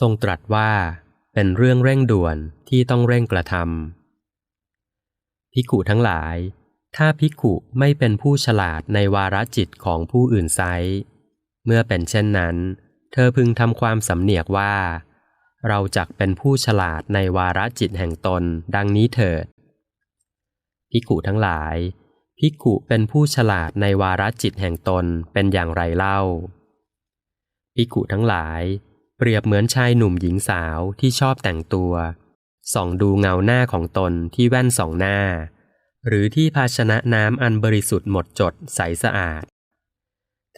ทรงตรัสว่าเป็นเรื่องเร่งด่วนที่ต้องเร่งกระทำภิกขุทั้งหลาย ถ้าภิกขุไม่เป็นผู้ฉลาดในวาระจิตของผู้อื่นไซเมื่อเป็นเช่นนั้น เธอพึงทำความสำเนียกว่า เราจักเป็นผู้ฉลาดในวาระจิตแห่งตนดังนี้เถิดภิกขุทั้งหลายภิกขุเป็นผู้ฉลาดในวาระจิตแห่งตนเป็นอย่างไรเล่าภิกขุทั้งหลาย เปรียบเหมือนชายหนุ่มหญิงสาวที่ชอบแต่งตัว ส่องดูเงาหน้าของตนที่แว่นสองหน้า หรือที่ภาชนะน้ำอันบริสุทธิ์หมดจดใสสะอาด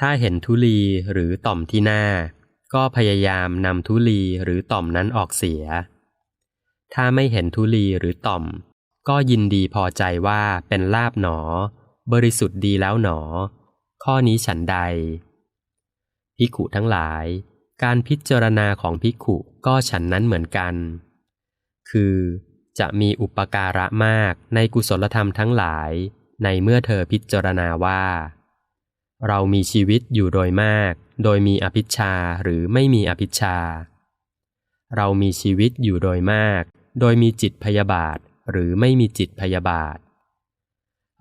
ถ้าเห็นทุลีหรือต่อมที่หน้า ก็พยายามนำทุลีหรือต่อมนั้นออกเสีย ถ้าไม่เห็นทุลีหรือต่อม ก็ยินดีพอใจว่าเป็นลาบหนอ บริสุทธิ์ดีแล้วหนอ ข้อนี้ฉันใดพิขุทั้งหลาย การพิจารณาของพิขุก็ฉันนั้นเหมือนกัน คือ จะมีอุปการะมากในกุศลธรรมทั้งหลาย ในเมื่อเธอพิจารณาว่า เรามีชีวิตอยู่โดยมาก โดยมีอภิชาหรือไม่มีอภิชา เรามีชีวิตอยู่โดยมาก โดยมีจิตพยาบาทหรือไม่มีจิตพยาบาท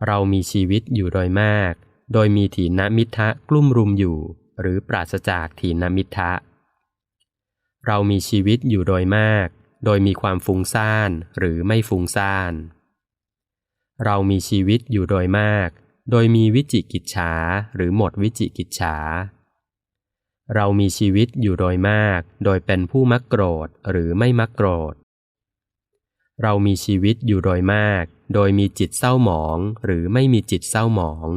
เรามีชีวิตอยู่โดยมาก โดยมีถีนมิทะกลุ่มรุมอยู่ หรือปราศจากถีนมิทะ เรามีชีวิตอยู่โดยมาก โดยมีความฟุ้งซ่านหรือไม่ฟุ้งซ่าน เรามีชีวิตอยู่โดยมาก โดยมีวิจิกิจฉาหรือหมดวิจิกิจฉา เรามีชีวิตอยู่โดยมาก โดยเป็นผู้มักโกรธหรือไม่มักโกรธ เรามีชีวิตอยู่โดยมาก โดยมีจิตเศร้าหมองหรือไม่มีจิตเศร้าหมอง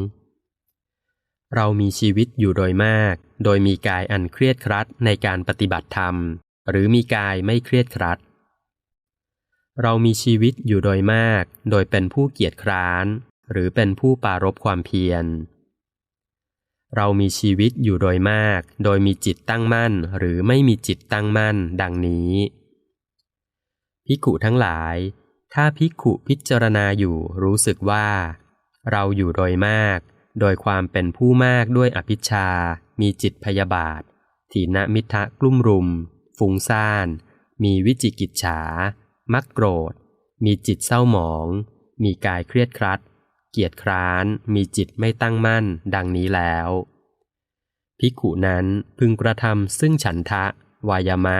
เรามีชีวิตอยู่โดยมาก โดยมีกายอันเครียดครัดในการปฏิบัติธรรม หรือมีกายไม่เครียดครัด เรามีชีวิตอยู่โดยมาก โดยเป็นผู้เกียจคร้าน หรือเป็นผู้ปารบความเพียร เรามีชีวิตอยู่โดยมาก โดยมีจิตตั้งมั่น หรือไม่มีจิตตั้งมั่น ดังนี้ภิกุทั้งหลาย ถ้าภิกุพิจารณาอยู่รู้สึกว่า เราอยู่โดยมาก โดยความเป็นผู้มากด้วยอภิชา มีจิตพยาบาท ถีนมิทะกลุ่มรุม ฟุ้งซ่าน มีวิจิกิจฉา มักโกรธ มีจิตเศร้าหมอง มีกายเครียดครัด เกียจคร้าน มีจิตไม่ตั้งมั่น ดังนี้แล้ว ภิกขุนั้นพึงกระทำซึ่งฉันทะ วายมะ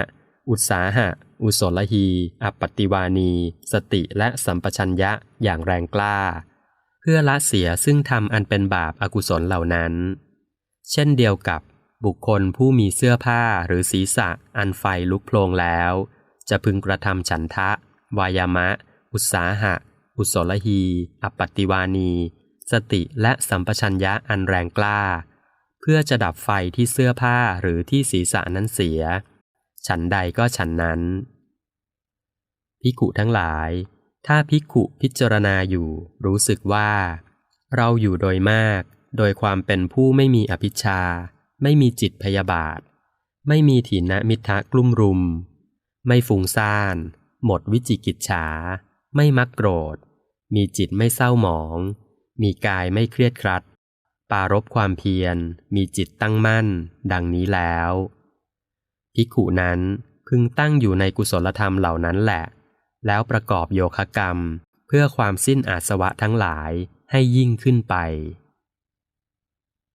อุตสาหะ อุศลหีอปติวานี สติและสัมปชัญญะอย่างแรงกล้า พื่อละเสียซึ่งทำอันเป็นบาปอากุศลเหล่านั้น เช่นเดียวกับบุคคลผู้มีเสื้อผ้าหรือศีรษะอันไฟลุกโพลงแล้ว จะพึงกระทำฉันทะ วายามะ อุตสาหะ อุศลหีอปติวานี สติและสัมปชัญญะอันแรงกล้า เพื่อจะดับไฟที่เสื้อผ้าหรือที่ศีรษะนั้นเสีย ฉันใดก็ฉันนั้นพิกุทั้งหลาย ถ้าพิกุพิจารณาอยู่รู้สึกว่า เราอยู่โดยมาก โดยความเป็นผู้ไม่มีอภิชา ไม่มีจิตพยาบาท ไม่มีถีนมิทะกลุ่มรุม ไม่ฟุ้งซ่าน หมดวิจิกิจฉา ไม่มักโกรธ มีจิตไม่เศร้าหมอง มีกายไม่เครียดครัด ปารบความเพียร มีจิตตั้งมั่น ดังนี้แล้วภิกขุนั้นพึงตั้งอยู่ในกุศลธรรมเหล่านั้นแหละ แล้วประกอบโยคะกรรม เพื่อความสิ้นอาสวะทั้งหลายให้ยิ่งขึ้นไป